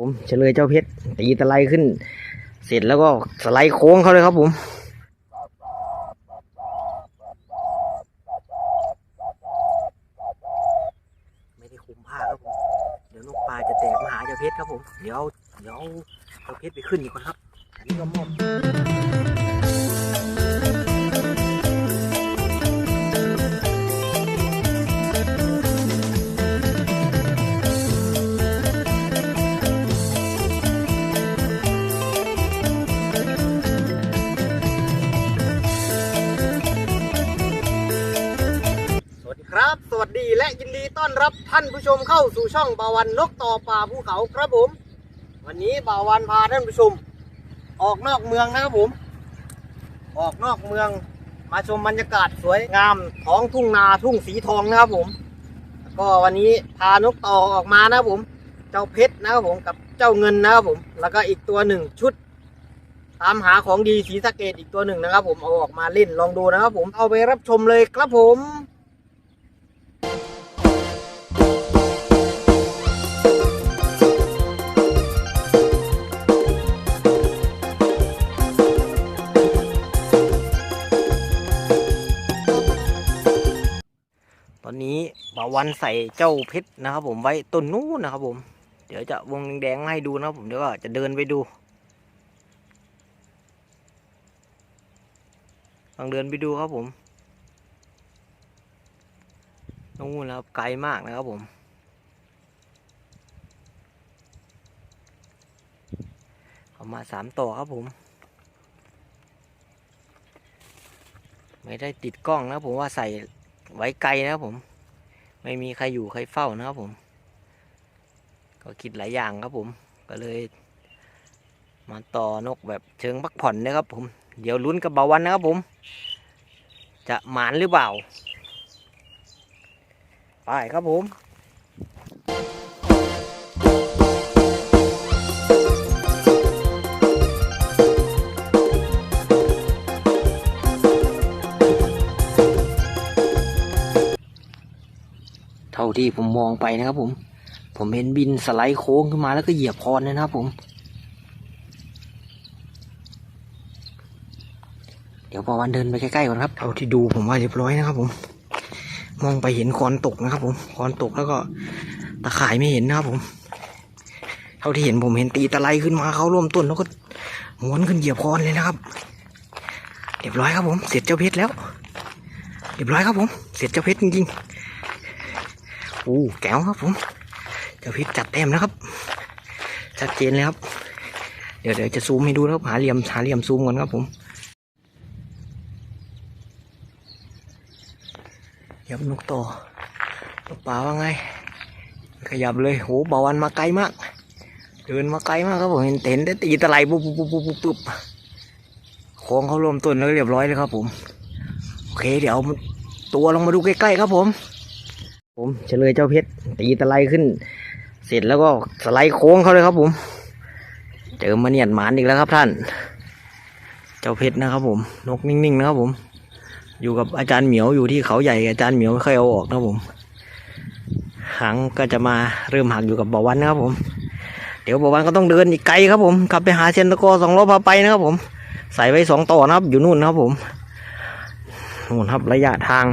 ผมเฉลยเจ้าเพชรตีตะไลขึ้น เสร็จแล้วก็สไลด์โค้งเขาเลยครับผม ไม่ได้คุมผ้าครับผมเดี๋ยวนกปลาจะแตกมาหาเจ้าเพชรครับผม เดี๋ยวเดี๋ยวเจ้าเพชรไปขึ้นอีกคนครับอันนี้ก็มอบ สวัสดีครับ สวัสดีและยินดีต้อนรับท่านผู้ชมเข้าสู่ช่องบาวันนกต่อป่าภูเขาครับผม วันนี้บาวันพาท่านผู้ชม ออกนอกเมืองนะครับผม ออกนอกเมืองมาชมบรรยากาศสวยงามท้องทุ่งนาทุ่งสีทองนะครับผม ก็วันนี้พานกต่อออกมานะครับผม เจ้าเพชรนะครับผมกับเจ้าเงินนะครับผม แล้วก็อีกตัวหนึ่งชุดตามหาของดีสีสะเกตอีกตัวหนึ่งนะครับผมเอาออกมาเล่นลองดูนะครับผมเอาไปรับชมเลยครับผม วันใส่เจ้าเพชรนะครับ ผมไว้ต้นนู้นนะครับ ผม เดี๋ยวจะวงแดงให้ดูนะครับผมเดี๋ยวก็จะเดินไปดูลองเดินไปดูครับผมนู่นนะครับไกลมากนะครับผมเอามาสามต่อครับผม ไม่ได้ติดกล้องนะผมว่าใส่ไว้ไกลนะครับผม ไม่มีใครอยู่ใครเฝ้านะครับผม ก็คิดหลายอย่างครับผม ก็เลย มาต่อนกแบบเชิงพักผ่อนนะครับผม เดี๋ยวลุ้นกับเบาวันนะครับผม จะหมานหรือเปล่า ไปครับผม ที่ผมมองไปนะครับผม ผมเห็นบินสไลด์โค้งขึ้นมาแล้วก็เหยียบคอนนะครับผม เดี๋ยวพอวันเดินไปใกล้ๆก่อนครับเท่าที่ดูผมว่าเรียบร้อยนะครับผม มองไปเห็นคอนตกนะครับผมคอนตกแล้วก็ตะข่ายไม่เห็นนะครับผม เท่าที่เห็นผมเห็นตีตะไลขึ้นมาเขาร่วมต้นแล้วก็ม้วนขึ้นเหยียบคอนเลยนะครับเรียบร้อยครับผม เสร็จเจ้าเพชรแล้ว เรียบร้อยครับผม เสร็จเจ้าเพชรจริงๆ โอ้แก้วครับผมเจ้าพิษจัดเต็มนะครับ ชัดเจนเลยครับ เดี๋ยวเดี๋ยวจะซูมให้ดูครับหาเหลี่ยมหาเหลี่ยมซูมก่อนครับผมยับนกต่อนกป่าว่าไง ขยับเลยโหบาวันมาไกลมาก เดินมาไกลมากครับผมเห็นเต็นได้ตีตะไลปุ๊บปุ๊บปุ๊บปุ๊บปุ๊บค้งเขารวมต้นแล้วเรียบร้อยเลยครับผม โอเคเดี๋ยวตัวลงมาดูใกล้ๆครับผม ผมเฉลยเจ้าเพชรตีตะไลขึ้น เสร็จแล้วก็สไลด์โค้งเขาเลยครับผม เจอมาเนียดหมานอีกแล้วครับท่าน เจ้าเพชรนะครับผม นกนิ่งๆนะครับผม อยู่กับอาจารย์เหมียวอยู่ที่เขาใหญ่อาจารย์เหมียวไม่ค่อยเอาออกนะผมหางก็จะมาเริ่มหักอยู่กับบ่อวันนะครับผม เดี๋ยวบ่อวันก็ต้องเดินอีกไกลครับผมกลับไปหาเซนตะโกอสองล้อพาไปนะครับผม ใส่ไว้สองต่อนะครับอยู่นู่นนะครับผมนู่นครับระยะทาง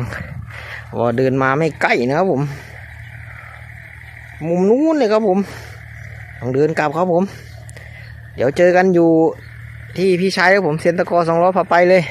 ว่าเดินมาไม่ใกล้นะครับผม มุมนู้นเลยครับผมต้องเดินกลับครับผม เดี๋ยวเจอกันอยู่ที่พี่ชายครับผมเซ็นตะกอสองล้อพาไปเลย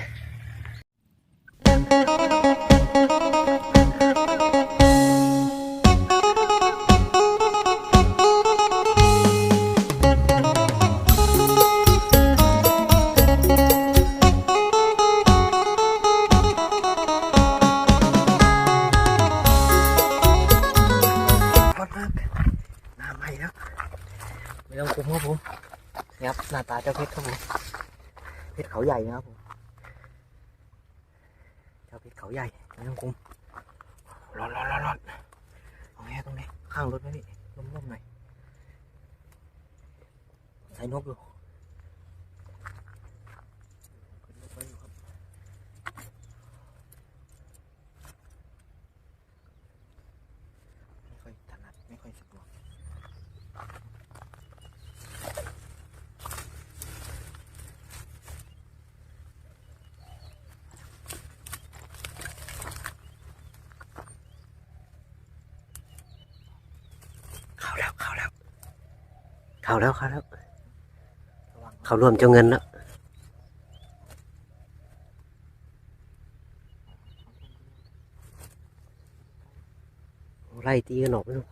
นี่ครับหน้าตาเจ้าเพชรครับผมเพชรเขาใหญ่นะครับผมเจ้าเพชรเขาใหญ่ไม่ต้องคุมร้อนร้อนร้อนร้อนเอาแง่ตรงนี้ ข้างรถไหมพี่ล้มๆหน่อยใส่นกดูยู่ขึ้นนกไว้อยู่ครับไม่ค่อยถนัดไม่ค่อยสะดวก เข้าแล้วเข้าแล้ว เข้ารวมเจ้าเงินแล้วไล่ตีกันออกไปนู่น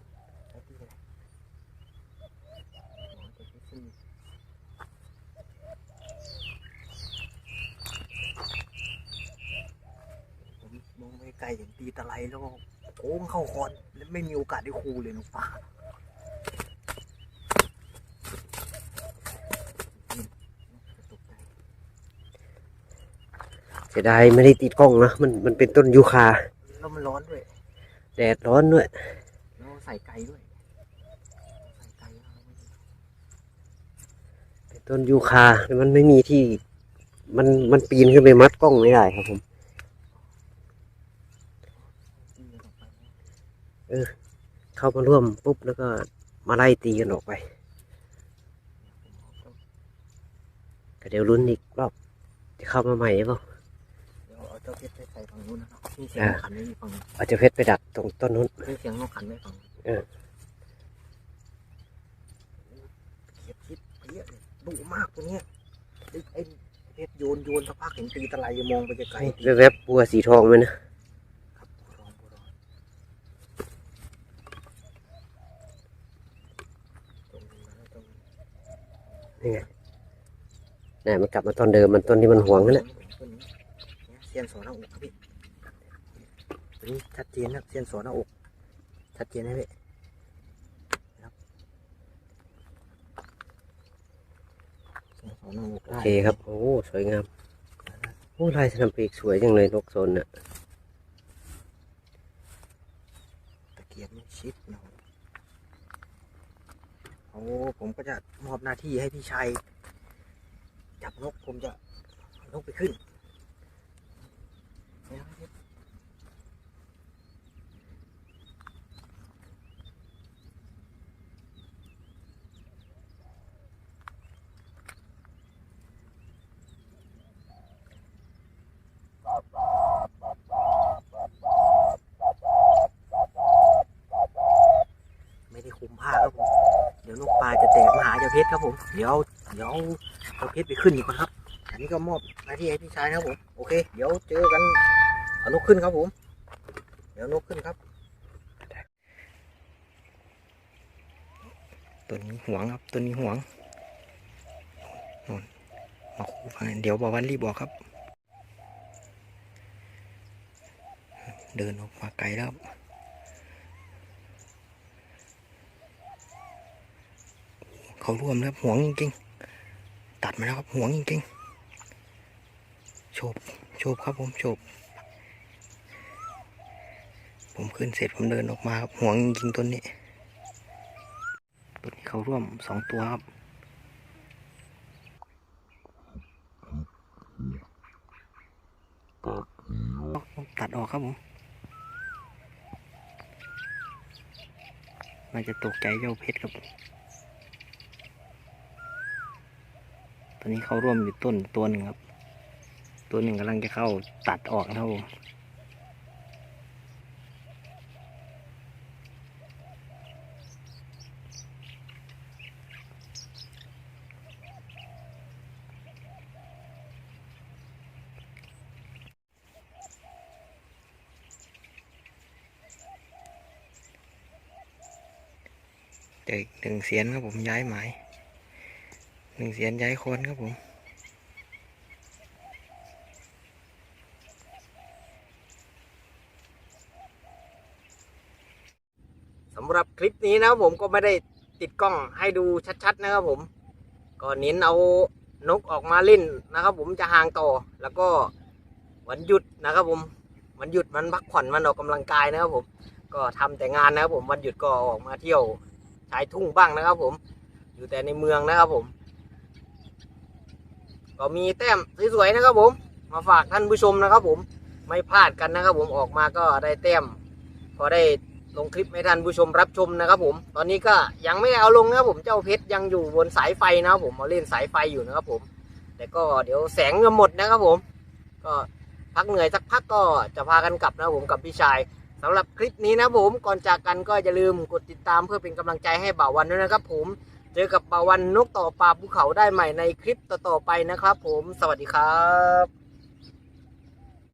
ผมมองไปไกลเห็นตีตะไลแล้วก็โค้งเข้าคอนแล้วไม่มีโอกาสได้คูเลยนกป่า เสียดายไม่ได้ติดกล้องนะมันมันเป็นต้นยูคาแล้วมันร้อนด้วยแดดร้อนด้วยแล้วใส่ไก่ด้วยใส่ไก่แล้วเป็นต้นยูคาแต่มันไม่มีที่มันมันปีนขึ้นไปมัดกล้องไม่ได้ครับผมเข้ามาร่วมปุ๊บแล้วก็มาไล่ตีกันออกไปก็เดี๋ยวลุ้นอีกรอบจะเข้ามาใหม่หรือเปล่า เดี๋ยวเอาเจ้าเพชรไปใส่ฝั่งนู้นนะครับมีเสียงอ่านกขันไม่มีฝั่งนู้นเอาเจะเพชรไปดักตรงต้นนู้น มีเสียงนกขันไม่ฝั่งนู้นเออ เขียบชิดเพี้ยเลยดุมากตัวเนี้ยไอ้ไอ้เพชรโยนโยนสักพักเห็นตีตะไลมองไปไกลๆ แวบๆบัวสีทองไหมนะครับบัวรองบัวรองตรงนี้นะตรงนี้นี่ไงนี่มันกลับมาต้นเดิมมันต้นที่มันหวงนั่นแหละต้นนี้ เนี่ยเซียนสอนหน้าอกครับพี่ตัวนี้ชัดเจนนะเซียนสอนหน้าอก ชัดเจนนะพี่ครับเซียนสอนหน้าอกโอเคครับ โอ้ สวยงาม โอ้ลายสนามปีกสวยจังเลยนกโซนน่ะตะเกียบมันชิดเนาะโอ้ผมก็จะมอบหน้าที่ให้พี่ชัยจับนกผมจะเอานกไปขึ้นเนี่ยครับ ไม่ได้คุมผ้าครับผม เดี๋ยวนกปลาจะแตกมาหาเจ้าเพชรครับผม เดี๋ยว เดี๋ยวเอาเพชรไปขึ้นดีกว่าครับ อันนี้ก็มอบหน้าที่ให้พี่ชายนะครับผม โอเค เดี๋ยวเจอกันเอานกขึ้นครับผม เดี๋ยวนกขึ้นครับ ตัวนี้หวงครับตัวนี้หวงนนมาคู่พันเดี๋ยวบอกวันรีบบอกครับ เดินออกมาไกลแล้วเขาร่วมแล้วหวงจริงๆตัดมาแล้วครับหวงจริงๆ ฉบฉบครับผมฉบผมขึ้นเสร็จผมเดินออกมาครับหวงจริงๆต้นนี้ต้นนี้เขาร่วมสองตัวครับตัดออกครับผมมันจะตกใจเจ้าเพชรครับตอนนี้เขาร่วมอยู่ต้นตัวหนึ่งครับ ตัวหนึ่งกำลังจะเข้าตัดออกนะครับผมเจออีกหนึ่งเสียนครับผมย้ายหมายหนึ่งเสียนย้ายโคนครับผมำหรับคลิปนี้นะครับผมก็ไม่ได้ติดกล้องให้ดูชัดๆนะครับผม ก็เน้นเอานกออกมาเล่นนะครับ ผมจะห่างต่อแล้วก็วันหยุดนะครับผมวันหยุดมันพักผ่อนมันออกกำลังกายนะครับผม ก็ทำแต่งานนะครับผมวันหยุดก็ออกมาเที่ยวชายทุ่งบ้างนะครับ ผม อยู่แต่ในเมืองนะครับผม ก็มีแต้มสวยๆนะครับผม มาฝากท่านผู้ชมนะครับ ผมไม่พลาดกันนะครับ ผมออกมาก็ได้แต้มพอได้ ลงคลิปให้ท่านผู้ชมรับชมนะครับผม ตอนนี้ก็ยังไม่เอาลงนะครับผมเจ้าเพชรยังอยู่บนสายไฟนะครับผมมาเล่นสายไฟอยู่นะครับผม แต่ก็เดี๋ยวแสงจะหมดนะครับผม ก็พักเหนื่อยสักพักก็จะพากันกลับนะครับผมกับพี่ชายสำหรับคลิปนี้นะผมก่อนจากกันก็อย่าลืมกดติดตามเพื่อเป็นกำลังใจให้บ่าววันด้วยนะครับผม เจอกับปาววันนกต่อปลาภูเขาได้ใหม่ในคลิปต่อๆไปนะครับผม สวัสดีครับ